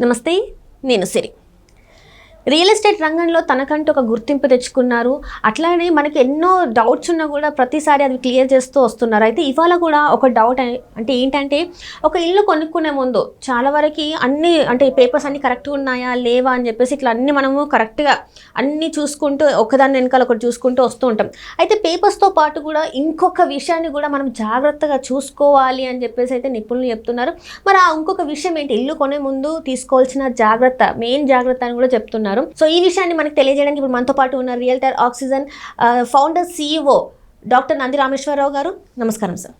నమస్తే నేను సిరి. Real estate రంగంలో తనకంటూ ఒక గుర్తింపు తెచ్చుకున్నారు. అట్లానే మనకి ఎన్నో డౌట్స్ ఉన్నా కూడా ప్రతిసారి అది క్లియర్ చేస్తూ వస్తున్నారు. అయితే ఇవాళ కూడా ఒక డౌట్ అంటే ఏంటంటే ఒక ఇల్లు కొనుక్కునే ముందు చాలా వరకు అన్ని అంటే పేపర్స్ అన్ని కరెక్ట్గా ఉన్నాయా లేవా అని చెప్పేసి ఇట్లా అన్ని మనము కరెక్ట్గా అన్ని చూసుకుంటూ ఒకదాని వెనకాల ఒకటి చూసుకుంటూ వస్తూ ఉంటాం. అయితే పేపర్స్తో పాటు కూడా ఇంకొక విషయాన్ని కూడా మనం జాగ్రత్తగా చూసుకోవాలి అని చెప్పేసి అయితే నిపుణులు చెప్తున్నారు. మరి ఆ ఇంకొక విషయం ఏంటి? ఇల్లు కొనే ముందు తీసుకోవాల్సిన జాగ్రత్త మెయిన్ జాగ్రత్త అని కూడా చెప్తున్నారు. సో ఈ విషయాన్ని మనకు తెలియజేయడానికి ఇప్పుడు మనతో పాటు ఉన్న realtor oxygen founder CEO doctor Nandi Rameshwar Rao గారు. నమస్కారం సార్.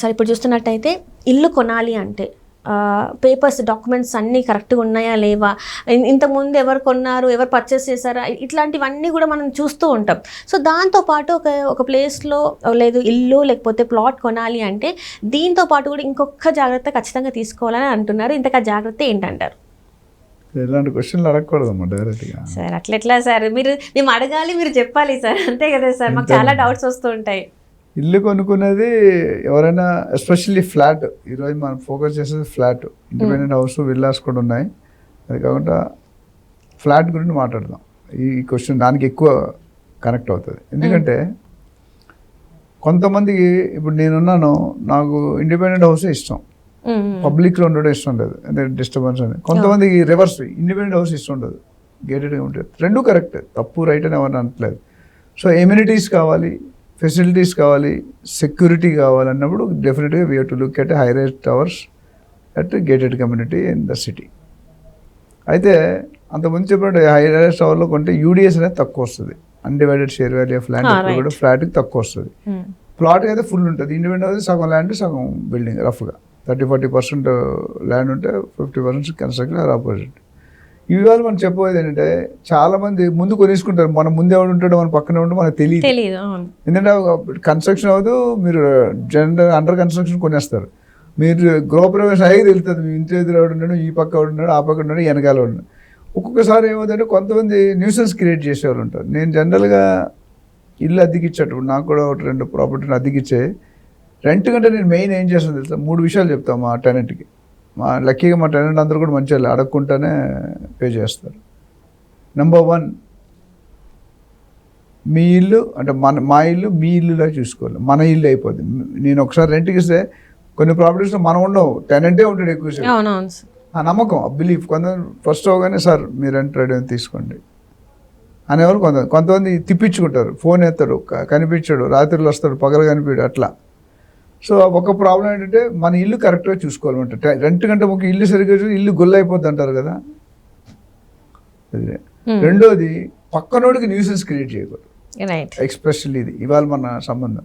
సార్ ఇప్పుడు చూస్తున్నట్టయితే ఇల్లు కొనాలి అంటే పేపర్స్ డాక్యుమెంట్స్ అన్నీ కరెక్ట్గా ఉన్నాయా లేవా? ఇంతకుముందు ఎవరు కొన్నారు ఎవరు పర్చేస్ చేశారా? ఇట్లాంటివన్నీ కూడా మనం చూస్తూ ఉంటాం. సో దాంతోపాటు ఒక ఒక ప్లేస్లో లేదు ఇల్లు లేకపోతే ప్లాట్ కొనాలి అంటే దీంతో పాటు కూడా ఇంకొక జాగ్రత్త ఖచ్చితంగా తీసుకోవాలని అంటున్నారు. ఇంతక జాగ్రత్త ఏంటంటారు? ఇలాంటి క్వశ్చన్లు అడగకూడదమ్మా డైరెక్ట్గా సార్ అట్లా ఎట్లా సార్? మీరు మేము అడగాలి మీరు చెప్పాలి సార్. అంతే కదా సార్ మాకు చాలా డౌట్స్ వస్తూ ఉంటాయి. ఇల్లు కొనుక్కునేది ఎవరైనా ఎస్పెషల్లీ ఫ్లాట్ ఈరోజు మనం ఫోకస్ చేసేది ఫ్లాట్ ఇండిపెండెంట్ హౌస్ విల్లాస్ కూడా ఉన్నాయి. అది కాకుండా ఫ్లాట్ గురించి మాట్లాడదాం. ఈ క్వశ్చన్ దానికి ఎక్కువ కనెక్ట్ అవుతుంది. ఎందుకంటే కొంతమందికి ఇప్పుడు నేనున్నాను నాకు ఇండిపెండెంట్ హౌసే ఇష్టం. పబ్లిక్లో ఉండడం ఇష్టం లేదు అంటే డిస్టర్బెన్స్ అని. కొంతమందికి రివర్స్ ఇండిపెండెంట్ హౌస్ ఇష్టం ఉండదు. గేటెడ్గా ఉంటుంది రెండు కరెక్ట్ తప్పు రైట్ అని ఎవరిని అనట్లేదు. సో ఎమ్యూనిటీస్ కావాలి ఫెసిలిటీస్ కావాలి సెక్యూరిటీ కావాలన్నప్పుడు డెఫినెట్గా we to look at high rate towers at gated community in the city అయితే అంతకుముందు చెప్పినట్టు హై రేట్ టవర్లో కొంటే యూడిఎస్ అనేది తక్కువ వస్తుంది. Undivided share value of land. కూడా ఫ్లాట్కి తక్కువ వస్తుంది. ప్లాట్ అయితే ఫుల్ ఉంటుంది. ఇండిపెండెంట్ సగం ల్యాండ్ సగం బిల్డింగ్ రఫ్గా థర్టీ ఫార్టీ పర్సెంట్ ల్యాండ్ ఉంటే ఫిఫ్టీ పర్సెంట్ కన్స్ట్రక్షన్ అది ఆపోజిట్. ఇవాళ మనం చెప్పబోయేది ఏంటంటే చాలా మంది ముందు కొనేసుకుంటారు. మన ముందు ఎవడు ఉంటాడో మన పక్కన ఉంటే మనకు తెలియదు. ఎందుకంటే కన్స్ట్రక్షన్ అవ్వదు మీరు జనరల్ అండర్ కన్స్ట్రక్షన్ కొనేస్తారు. మీరు గృహప్రవేశం అయ్యి తెలుస్తుంది మీ ఇంటి ఎదురు ఉన్నాడు ఈ పక్క ఉన్నాడు ఆ పక్క ఉన్నాడు వెనకాల ఉన్నాడు. ఒక్కొక్కసారి ఏమవుతుందంటే కొంతమంది న్యూసెన్స్ క్రియేట్ చేసేవారు ఉంటారు. నేను జనరల్గా ఇల్లు అద్దెకిచ్చేటప్పుడు నాకు కూడా ఒకటి రెండు ప్రాపర్టీని అద్దెకిచ్చే రెంట్ కంటే నేను మెయిన్ ఏం చేస్తాను తెలుసా? మూడు విషయాలు చెప్తాను మా టెనెంట్కి. మా లక్కీగా మా టెనెంట్ అందరూ కూడా మంచిగా అడగకుండానే పే చేస్తారు. నెంబర్ వన్ మీ ఇల్లు అంటే మన మా ఇల్లు మీ ఇల్లులా చూసుకోవాలి. మన ఇల్లు అయిపోద్ది. నేను ఒకసారి రెంట్కి ఇస్తే కొన్ని ప్రాపర్టీస్లో మనం ఉండవు టెనెంటే ఉంటాడు సార్. ఆ నమ్మకం బిలీఫ్ కొంత ఫస్ట్ అవగానే సార్ మీరు రెంట్ రెడీ తీసుకోండి. అనేవాళ్ళు కొంత కొంతమంది తిప్పించుకుంటారు. ఫోన్ ఎత్తాడు కనిపించాడు. రాత్రిలో వస్తాడు పగలు కనిపించాడు అట్లా. సో ఒక ప్రాబ్లం ఏంటంటే మన ఇల్లు కరెక్ట్గా చూసుకోవాలంటే టె- రెంట్ కంటే ఒక ఇల్లు సరిగ్గా చూసి ఇల్లు గొల్ల అయిపోద్ది అంటారు కదా? అదే. Hmm. రెండోది పక్కనోడికి న్యూసెన్స్ క్రియేట్ చేయకూడదు. రైట్ ఎక్స్ప్రెషల్లీ ఇది ఇవాళ మన సంబంధం.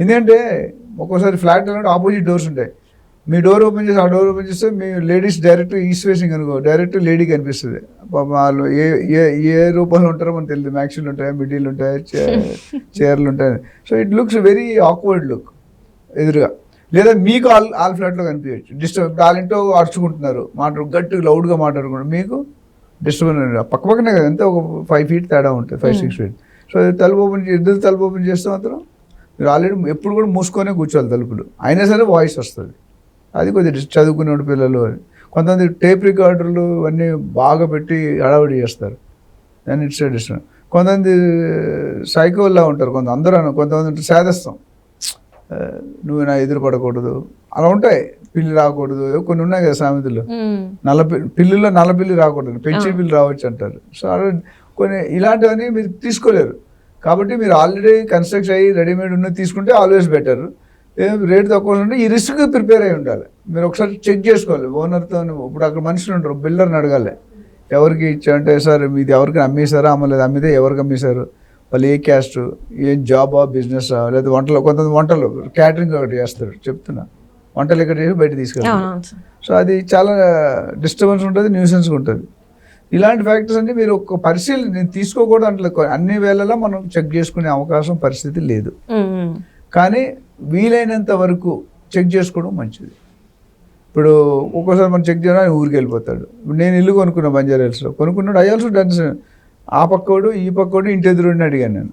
ఎందుకంటే ఒక్కోసారి ఫ్లాట్ అంటే ఆపోజిట్ డోర్స్ ఉంటాయి. మీ డోర్ ఓపెన్ చేసి ఆ డోర్ ఓపెన్ చేస్తే మీ లేడీస్ డైరెక్ట్ ఈస్ట్ ఫేసింగ్ అనుకో డైరెక్ట్ లేడీ కనిపిస్తుంది. వాళ్ళు ఏ ఏ ఏ రూపంలో ఉంటారో మనకు తెలియదు మ్యాక్సిల్ ఉంటాయి మిడిల్ ఉంటాయి చైర్లు ఉంటాయి. So it looks very awkward look ఎదురుగా. లేదా మీకు ఆల్ ఆల్ ఫ్లాట్లో కనిపించవచ్చు. డిస్టర్బ్ వాళ్ళింటో అరుచుకుంటున్నారు. మాట్లాడు గట్టిగా లౌడ్గా మాట్లాడుకుంటారు మీకు డిస్టర్బెన్స్ పక్క పక్కనే కదా ఎంత ఒక ఫైవ్ ఫీట్ తేడా ఉంటుంది ఫైవ్ సిక్స్ ఫీట్. సో తలుపు ఓపెన్ ఇద్దరు తలుపు ఓపెన్ చేస్తే మాత్రం మీరు ఆల్రెడీ ఎప్పుడు కూడా మూసుకొనే కూర్చోవాలి తలుపులు. అయినా సరే వాయిస్ వస్తుంది. అది కొద్దిగా dis- చదువుకునే పిల్లలు అని. కొంతమంది టేప్ రికార్డర్లు అన్నీ బాగా పెట్టి హడావిడి చేస్తారు. దాన్ని ఇట్స్ కొంతమంది సైకోల్లా ఉంటారు. కొంత అందరూ కొంతమంది సేదస్తాం నువ్వు నా ఎదురు పడకూడదు అలా ఉంటాయి. పిల్లి రాకూడదు. కొన్ని ఉన్నాయి కదా సామెతలు. నల్ల పిల్లుల్లో నల్ల పిల్లి రాకూడదు. పెంచి పిల్లి రావచ్చు అంటారు. సో అలా కొన్ని ఇలాంటివన్నీ మీరు తీసుకోలేరు. కాబట్టి మీరు ఆల్రెడీ కన్స్ట్రక్ట్ అయ్యి రెడీమేడ్ ఉన్నది తీసుకుంటే ఆల్వేస్ బెటర్. రేట్ తక్కువ ఉంటే ఈ రిస్క్ ప్రిపేర్ అయి ఉండాలి. మీరు ఒకసారి చెక్ చేసుకోవాలి. ఓనర్తో ఇప్పుడు అక్కడ మనుషులు ఉంటారు బిల్డర్ని అడగాలి. ఎవరికి ఇచ్చా అంటే సార్ మీది ఎవరికి అమ్మేశారా అమ్మలేదు? అమ్మితే ఎవరికి అమ్మేశారు? వాళ్ళు ఏ క్యాస్ట్ ఏం జాబా బిజినెస్ లేదా వంటలు కొంతమంది వంటలు క్యాటరింగ్ ఒకటి చేస్తారు చెప్తున్నా. వంటలు ఇక్కడ చేసి బయట తీసుకెళ్తారు సో అది చాలా డిస్టర్బెన్స్ ఉంటుంది న్యూసెన్స్ ఉంటుంది. ఇలాంటి ఫ్యాక్టర్స్ అన్ని మీరు ఒక పరిశీలన నేను తీసుకోకూడదు అంటే అన్ని వేళలా మనం చెక్ చేసుకునే అవకాశం పరిస్థితి లేదు. కానీ వీలైనంత వరకు చెక్ చేసుకోవడం మంచిది. ఇప్పుడు ఒక్కోసారి మనం చెక్ చేయడానికి ఊరికి వెళ్ళిపోతాడు ఇప్పుడు నేను ఇల్లు కొనుక్కున్నా బంజారా హిల్స్లో కొనుక్కున్నాడు అయ్యాల్సి డన్ ఆ పక్కోడు ఈ పక్కోడు ఇంటి ఎదురుడిని అడిగాను నేను.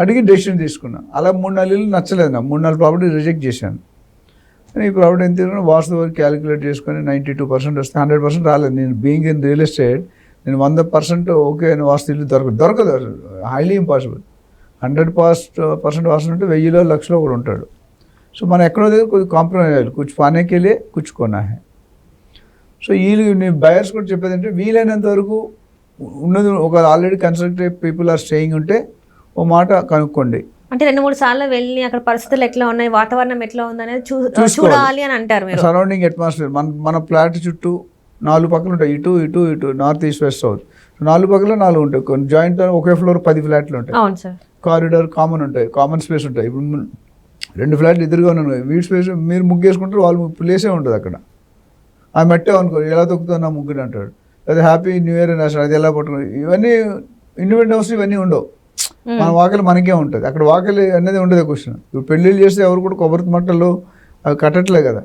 అడిగి డెసిషన్ తీసుకున్నా. అలా మూడు నాలుగు ఇల్లు నచ్చలేదు నాకు. మూడు నాలుగు ప్రాపర్టీ రిజెక్ట్ చేశాను. ఈ ప్రాఫిట్ ఎంత తీసుకున్నా వాస్తు వరకు క్యాలిక్యులేట్ చేసుకొని నైంటీ టూ పర్సెంట్ వస్తే హండ్రెడ్ పర్సెంట్ రాలేదు. నేను బీయింగ్ ఇన్ రియల్ ఎస్టేట్ నేను వంద పర్సెంట్ ఓకే అని వాస్తు ఇల్లు దొరకదు దొరకదు. Highly impossible hundred past percent vastu ఉంటే వెయ్యిలో లక్షలో కూడా ఉంటాడు. సో మనం ఎక్కడో దగ్గర కొద్దిగా కాంప్రమైజ్ అయ్యాలి కుచ్ పానేకి వెళ్ళి కుచ్చుకోనా హే సో వీళ్ళు నేను బయర్స్ కూడా చెప్పేది అంటే వీలైనంత వరకు ఉన్నది ఒక already constructed people are staying ఉంటే ఓ మాట కనుక్కోండి. అంటే రెండు మూడు సార్లు వెళ్ళి అక్కడ పరిస్థితులు ఎట్లా ఉన్నాయి వాతావరణం ఎట్లా ఉంది అనేది చూ చూసుకోవాలి. చూడాలి అని అంటారు మీరు. సరౌండింగ్ అట్మాస్ఫియర్ మన మన ఫ్లాట్ చుట్టూ నాలుగు పక్కలు ఉంటాయి. ఇటు ఇటు ఇటు నార్త్ ఈస్ట్ వెస్ట్ సౌత్ నాలుగు పక్కల నాలుగు ఉంటాయి. కొన్ని జాయింట్ ఒకే ఫ్లోర్ పది ఫ్లాట్లు ఉంటాయి. అవును సార్. కారిడార్ కామన్ ఉంటాయి. కామన్ స్పేస్ ఉంటాయి. ఇప్పుడు రెండు ఫ్లాట్లు ఎదురుగా ఉన్నాయి. వీడి స్పేస్ మీరు ముగ్గేసుకుంటారు వాళ్ళు ప్లేసే ఉంటుంది అక్కడ. ఆ మట్టే అనుకో ఎలా తొక్కుతావు నా ముగ్గురు అంటాడు. లేదా హ్యాపీ న్యూ ఇయర్ అని రాశాడు అది ఎలా పట్టుకుని ఇవన్నీ ఇండిపెండెంట్ హౌస్ ఇవన్నీ ఉండవు. మన వాకలి మనకే ఉంటుంది. అక్కడ వాకలి అనేది ఉండదు క్వశ్చన్ ఇప్పుడు పెళ్ళిళ్ళు చేస్తే ఎవరు కూడా కొబ్బరి మట్టలు అవి కట్టట్లే కదా.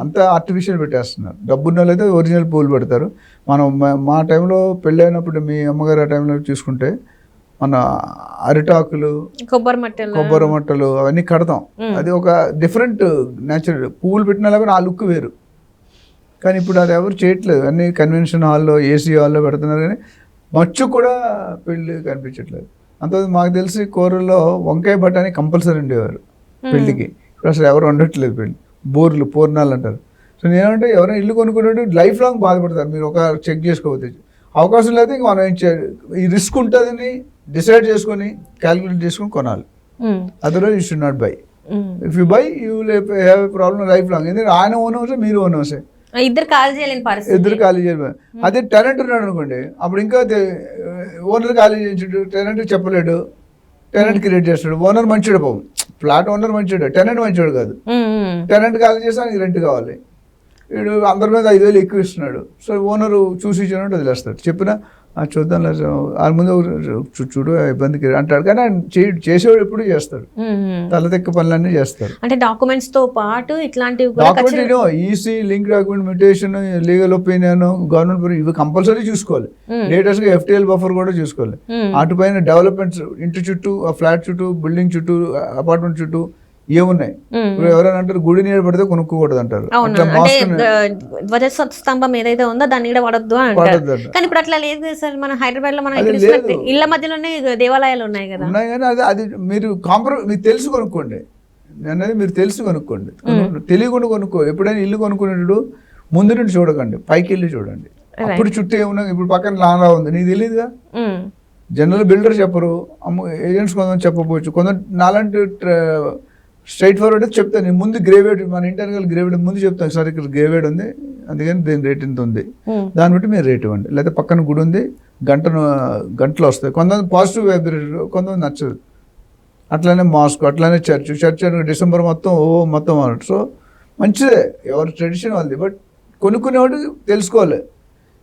అంతా ఆర్టిఫిషియల్ పెట్టేస్తున్నారు. డబ్బున్న వాళ్ళు అయితే ఒరిజినల్ పూలు పెడతారు. మనం మా- టైంలో పెళ్ళి అయినప్పుడు మీ అమ్మగారు ఆ టైంలో చూసుకుంటే మన అరిటాకులు కొబ్బరి మట్టెలు? కొబ్బరి మట్టలు అవన్నీ కడతాం. అది ఒక డిఫరెంట్ న్యాచురల్ పువ్వులు పెట్టినా కూడా ఆ లుక్ వేరు. కానీ ఇప్పుడు అది ఎవరు చేయట్లేదు. అన్ని కన్వెన్షన్ హాల్లో ఏసీ హాల్లో పెడుతున్నారు కానీ మచ్చు కూడా పెళ్ళి కనిపించట్లేదు. అంత మాకు తెలిసి కూరల్లో వంకాయ బఠానీ కంపల్సరీ ఉండేవారు పెళ్ళికి ఇప్పుడు అసలు ఎవరు ఉండట్లేదు పెళ్ళి బోర్లు పూర్ణాలు అంటారు. సో నేనంటే ఎవరైనా ఇల్లు కొనుక్కునేట్టు లైఫ్ లాంగ్ బాధపడతారు. మీరు ఒక చెక్ చేసుకోకపోతే అవకాశం లేదు ఇంక మనం ఏం చేయాలి? ఈ రిస్క్ ఉంటుందని డిసైడ్ చేసుకొని క్యాలిక్యులేట్ చేసుకొని కొనాలి. Otherwise you should not buy. If you buy you have a problem life long ఎందుకంటే ఆయన ఓన్ హౌసే మీరు ఓన్ హౌసే ఇద్దరు కాల్ చేయలేని పరిస్థితి. ఇద్దరు ఖాళీ చేయలేదు అదే టెనెంట్ ఉన్నాడు అనుకోండి అప్పుడు ఇంకా ఓనర్ ఖాళీ చేయించాడు టెనెంట్ చెప్పలేడు టెనెంట్ క్రియేట్ చేస్తాడు ఓనర్ మంచిడు పాపం. ఫ్లాట్ ఓనర్ మంచిడు టెనెంట్ మంచివాడు కాదు. టెనెంట్ ఖాళీ చేస్తే ఆయనకి రెంట్ కావాలి. వీడు అందరి మీద ఐదు వేలు ఎక్కువ ఇస్తున్నాడు. సో ఓనరు చూసి ఇచ్చినట్టు వదిలేస్తాడు. చెప్పినా "ఆ, చూద్దాం లేదు వాళ్ళ ముందు చూడు ఇబ్బందికి అంటాడు. కానీ ఆయన చేసేవాడు ఎప్పుడు చేస్తాడు. మ్మ్. తలతెక్క పనులన్నీ చేస్తారు అంటే డాక్యుమెంట్స్తో పాటు ఇట్లాంటివి document EC link documentation legal opinion government ఇవి కంపల్సరీ చూసుకోవాలి. లేటెస్ట్గా ఎఫ్టీఎల్ బఫర్ కూడా చూసుకోవాలి. మ్మ్. అటుపైన డెవలప్మెంట్స్ ఇంటి చుట్టూ ఫ్లాట్ చుట్టూ బిల్డింగ్ చుట్టూ అపార్ట్మెంట్ చుట్టూ ఏమున్నాయి. ఇప్పుడు ఎవరైనా అంటారు గుడి నీడ పడితే కొనుక్కోకూడదు అంటారు అవును. అట్లా అంటే mosque ని ఆ, ధ్వజ స్తంభం ఏదైతే ఉందో దాన్ని కూడా పడద్దు అంటారు. కానీ ఇప్పుడు అట్లా లేదు సార్. మన హైదరాబాద్లో మనం. ఇళ్ళ మధ్యలోనే దేవాలయాలు ఉన్నాయి కదా. ఉన్నాయి కానీ అది అది మీరు కాంప్రమై మీకు తెలుసు కొనుక్కోండి. అనేది మీరు తెలుసు కొనుక్కోండి. తెలియకుండా కొనుక్కో. ఎప్పుడైనా ఇల్లు కొనుక్కునేటప్పుడు ముందు నుండి చూడకండి. పైకి వెళ్ళి చూడండి. అప్పుడు చుట్టూ ఏమున్నా ఇప్పుడు పక్కన లానా ఉంది. నీకు తెలియదుగా. జనరల్ బిల్డర్ చెప్పరు. అమ్మ ఏజెంట్స్ కొంతమంది చెప్పకపోవచ్చు కొందరు నాలాంటి స్ట్రైట్ ఫార్వర్డ్ చెప్తాను. నేను ముందు గ్రేవేడ్ మన ఇంటర్నల్ గ్రేవేడ్ ముందు చెప్తాను. సార్ ఇక్కడ గ్రేవేడ్ ఉంది. అందుకని దీని రేట్ ఇంత ఉంది. మ్మ్. దాన్ని బట్టి మీరు రేట్ ఇవ్వండి. లేదా పక్కన గుడి ఉంది. గంటను గంటలు వస్తాయి. కొంతమంది పాజిటివ్ వైబ్రేటర్ కొంతమంది నచ్చదు. అట్లానే మాస్క్ అట్లానే చర్చ్ చర్చ్ అని డిసెంబర్ మొత్తం ఓ మొత్తం అన్నట్టు. సో మంచిదే. ఎవరి ట్రెడిషన్ వాళ్ళది. బట్ కొనుక్కునేవాడు తెలుసుకోవాలి.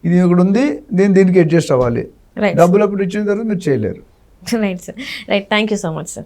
ఇది ఇక్కడ ఉంది. దీని దీనికి అడ్జస్ట్ అవ్వాలి. డబ్బులు అప్పుడు ఇచ్చిన తర్వాత మీరు చేయలేరు. Right sir right thank you so much sir